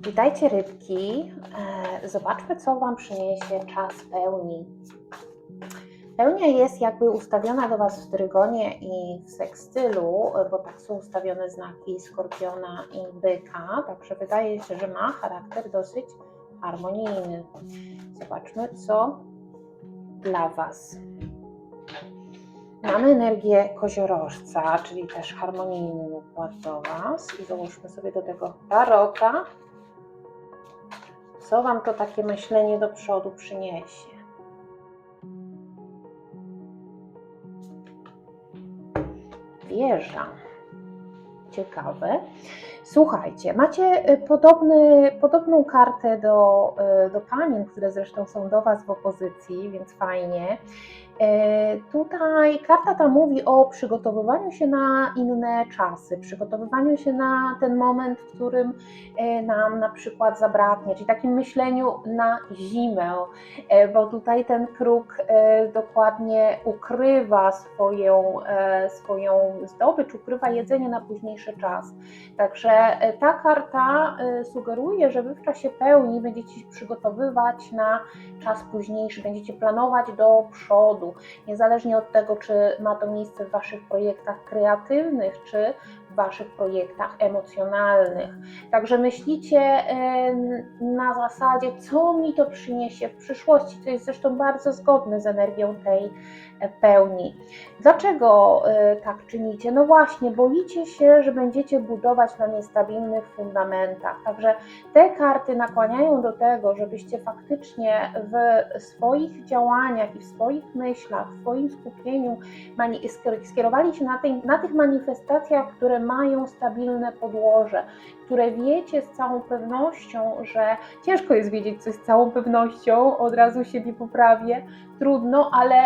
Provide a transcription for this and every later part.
Witajcie rybki. E, Zobaczmy, co Wam przyniesie czas pełni. Pełnia jest jakby ustawiona do Was w trygonie i w sekstylu, bo tak są ustawione znaki skorpiona i byka, także wydaje się, że ma charakter dosyć harmonijny. Zobaczmy, co dla Was. Mamy energię koziorożca, czyli też harmonijny układ do Was. I dołóżmy sobie do tego tarota. Co Wam to takie myślenie do przodu przyniesie? Wieża. Ciekawe. Słuchajcie, macie y, podobny, podobną kartę do, y, do panien, które zresztą są do Was w opozycji, więc fajnie. E, Tutaj karta ta mówi o przygotowywaniu się na inne czasy, przygotowywaniu się na ten moment, w którym e, nam na przykład zabraknie, czyli takim myśleniu na zimę, e, bo tutaj ten kruk e, dokładnie ukrywa swoją, e, swoją zdobycz, ukrywa jedzenie na późniejszy czas. Także e, ta karta e, sugeruje, że Wy w czasie pełni będziecie się przygotowywać na czas późniejszy, będziecie planować do przodu, niezależnie od tego, czy ma to miejsce w Waszych projektach kreatywnych, czy Waszych projektach emocjonalnych. Także myślicie na zasadzie, co mi to przyniesie w przyszłości, co jest zresztą bardzo zgodne z energią tej e, pełni. Dlaczego e, tak czynicie? No właśnie, boicie się, że będziecie budować na niestabilnych fundamentach. Także te karty nakłaniają do tego, żebyście faktycznie w swoich działaniach i w swoich myślach, w swoim skupieniu skierowali się na, tej, na tych manifestacjach, które mają stabilne podłoże, które wiecie z całą pewnością, że ciężko jest wiedzieć coś z całą pewnością, od razu siebie poprawię, trudno, ale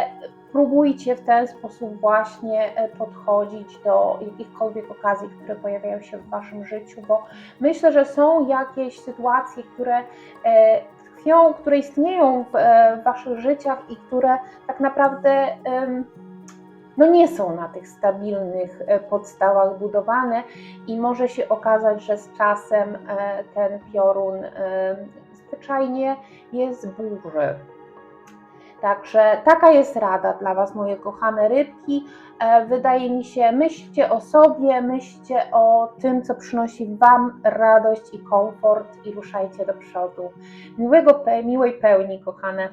próbujcie w ten sposób właśnie e, podchodzić do jakichkolwiek okazji, które pojawiają się w Waszym życiu, bo myślę, że są jakieś sytuacje, które e, tkwią, które istnieją w, e, w Waszych życiach i które tak naprawdę no nie są na tych stabilnych e, podstawach budowane i może się okazać, że z czasem e, ten piorun e, zwyczajnie jest burzy. Także taka jest rada dla Was, moje kochane rybki. Wydaje mi się, myślcie o sobie, myślcie o tym, co przynosi Wam radość i komfort i ruszajcie do przodu. Miłego, miłej pełni, kochane.